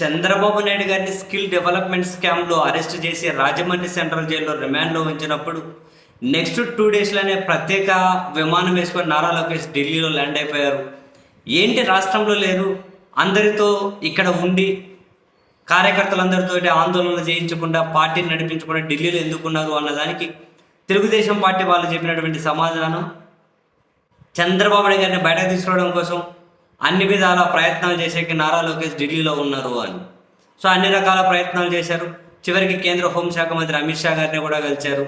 చంద్రబాబు నాయుడు గారిని skill development స్కామ్లో arrest చేసి రాజమండ్రి సెంట్రల్ జైల్లో రిమాండ్లో ఉంచినప్పుడు నెక్స్ట్ టూ డేస్లోనే ప్రత్యేక విమానం వేసుకొని నారా లోకేష్ ఢిల్లీలో ల్యాండ్ అయిపోయారు. ఏంటి రాష్ట్రంలో లేరు? అందరితో ఇక్కడ ఉండి కార్యకర్తలందరితో ఆందోళనలు చేయించకుండా పార్టీని నడిపించకుండా ఢిల్లీలో ఎందుకున్నారు అన్నదానికి తెలుగుదేశం పార్టీ వాళ్ళు చెప్పినటువంటి సమాధానం చంద్రబాబు నాయుడు గారిని బయటకు తీసుకురావడం కోసం అన్ని విధాల ప్రయత్నాలు చేసేకి నారా లోకేష్ ఢిల్లీలో ఉన్నారు అని. సో అన్ని రకాల ప్రయత్నాలు చేశారు. చివరికి కేంద్ర హోంశాఖ మంత్రి అమిత్ షా గారిని కూడా కలిశారు.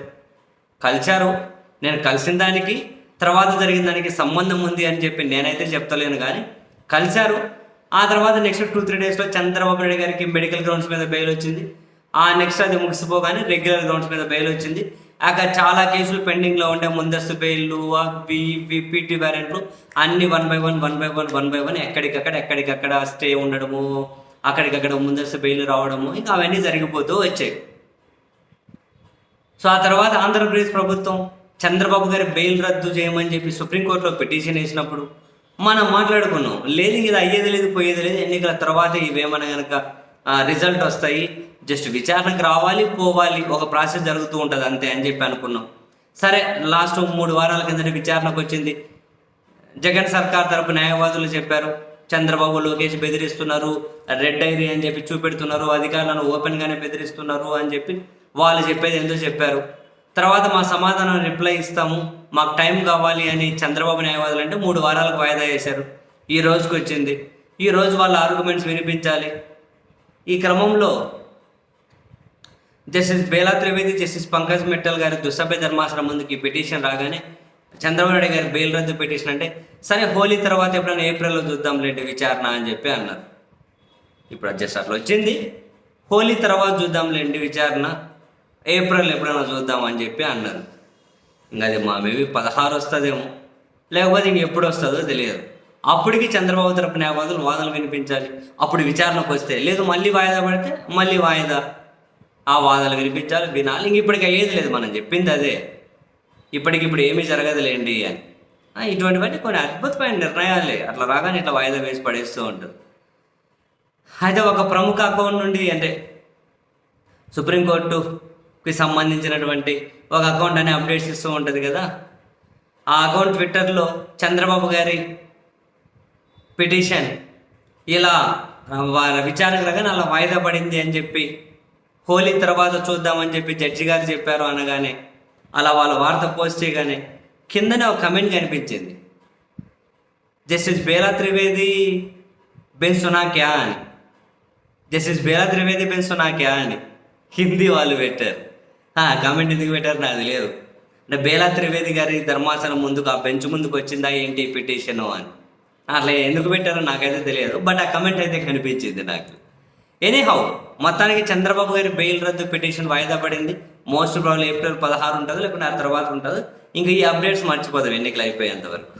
కలిశారు. నేను కలిసిన దానికి తర్వాత జరిగిన దానికి సంబంధం ఉంది అని చెప్పి నేనైతే చెప్తలేను కానీ కలిశారు. ఆ తర్వాత నెక్స్ట్ టూ త్రీ డేస్లో చంద్రబాబు నాయుడు గారికి మెడికల్ గ్రౌండ్స్ మీద బెయిల్ వచ్చింది. ఆ నెక్స్ట్ అది ముగిసిపోగానే రెగ్యులర్ గ్రౌండ్స్ మీద బెయిల్ వచ్చింది. అక్కడ చాలా కేసులు పెండింగ్లో ఉండే ముందస్తు బెయిల్లు అవి ఇవి వారెంట్లు అన్ని one by one one by one one by one ఎక్కడికక్కడ ఎక్కడికక్కడ స్టే ఉండడము అక్కడికక్కడ ముందస్తు బెయిల్ రావడము ఇంకా అవన్నీ జరిగిపోతూ వచ్చాయి. సో ఆ తర్వాత ఆంధ్రప్రదేశ్ ప్రభుత్వం చంద్రబాబు గారి బెయిల్ రద్దు చేయమని చెప్పి సుప్రీంకోర్టులో పిటిషన్ వేసినప్పుడు మనం మాట్లాడుకున్నాం లేదు ఇది అయ్యేది లేదు పోయేది లేదు ఎన్నికల తర్వాత ఇవేమన్నా కనుక రిజల్ట్ వస్తాయి. జస్ట్ విచారణకు రావాలి పోవాలి ఒక ప్రాసెస్ జరుగుతూ ఉంటుంది. అంతే అని చెప్పి అనుకున్నాం. సరే లాస్ట్ మూడు వారాల కిందట విచారణకు వచ్చింది. జగన్ సర్కార్ తరపు న్యాయవాదులు చెప్పారు చంద్రబాబు లోకేష్ బెదిరిస్తున్నారు రెడ్ డైరీ అని చెప్పి చూపెడుతున్నారు అధికారులను ఓపెన్గానే బెదిరిస్తున్నారు అని చెప్పి వాళ్ళు చెప్పేది ఎంతో చెప్పారు. తర్వాత మా సమాధానం రిప్లై ఇస్తాము మాకు టైం కావాలి అని చంద్రబాబు న్యాయవాదులు అంటే మూడు వారాలకు వాయిదా వేశారు. ఈ రోజుకి వచ్చింది ఈ రోజు వాళ్ళ ఆర్గ్యుమెంట్స్ వినిపించాలి. ఈ క్రమంలో జస్టిస్ బేలా త్రివేది జస్టిస్ పంకజ్ మిట్టల్ గారి దుస్సభ్య ధర్మాసనం ముందుకి ఈ పిటిషన్ రాగానే చంద్రబాబు నాయుడు గారి బెయిల్ రద్దు పిటిషన్ అంటే సరే హోలీ తర్వాత ఎప్పుడైనా ఏప్రిల్లో చూద్దాంలేండి విచారణ అని చెప్పి అన్నారు. ఇప్పుడు జస్ట్ అట్లా వచ్చింది. హోలీ తర్వాత చూద్దాం లేండి విచారణ ఏప్రిల్ ఎప్పుడైనా చూద్దాం అని చెప్పి అన్నారు. ఇంకా అది మా మేబీ పదహారు వస్తుందేమో లేకపోతే ఇంక ఎప్పుడు వస్తుందో తెలియదు. అప్పటికి చంద్రబాబు తరపు న్యాయవాదులు వాదనలు వినిపించాలి. అప్పుడు విచారణకు వస్తే లేదు మళ్ళీ వాయిదా పడితే మళ్ళీ వాయిదా. ఆ వాదనలు వినిపించాలి వినాలి. ఇంక ఇప్పటికి అయ్యేది లేదు. మనం చెప్పింది అదే. ఇప్పటికిప్పుడు ఏమీ జరగదులేండి అని. ఇటువంటివన్నీ కొన్ని అద్భుతమైన నిర్ణయాలే. అట్లా రాగానే ఇట్లా వాయిదా వేసి పడేస్తూ ఉంటుంది. అయితే ఒక ప్రముఖ అకౌంట్ నుండి అంటే సుప్రీంకోర్టుకి సంబంధించినటువంటి ఒక అకౌంట్ అనే అప్డేట్స్ ఇస్తూ ఉంటుంది కదా. ఆ అకౌంట్ ట్విట్టర్లో చంద్రబాబు గారి పిటిషన్. ఇలా వారి విచారణకు అలా వాయిదా పడింది అని చెప్పి హోలీ తర్వాత చూద్దామని చెప్పి జడ్జి గారు చెప్పారు అనగానే అలా వాళ్ళ వార్త పోస్ట్ చేయగానే కిందనే ఒక కమెంట్ కనిపించింది. జస్టిస్ బేలా త్రివేది బెన్ సునాక్యా అని. జస్టిస్ బేలా త్రివేది బెన్ సునాక్యా అని. హిందీ వాళ్ళు పెట్టారు. కమెంట్ ఎందుకు పెట్టారు నాకు తెలియదు. అంటే బేలా త్రివేది గారి ధర్మాసనం ముందుకు ఆ బెంచ్ ముందుకు వచ్చిందా ఏంటి పిటిషను అని. అట్లా ఎందుకు పెట్టారో నాకైతే తెలియదు బట్ ఆ కమెంట్ అయితే కనిపించింది నాకు. ఎనీహౌ మొత్తానికి చంద్రబాబు గారి బెయిల్ రద్దు పిటిషన్ వాయిదా పడింది. మోస్ట్ ప్రాబ్లం ఏప్రిల్ పదహారు ఉంటుంది లేకుంటే ఆ తర్వాత ఉంటుంది ఇంకా ఈ అప్డేట్స్ మర్చిపోదాం ఎన్నికలు అయిపోయేంత వరకు.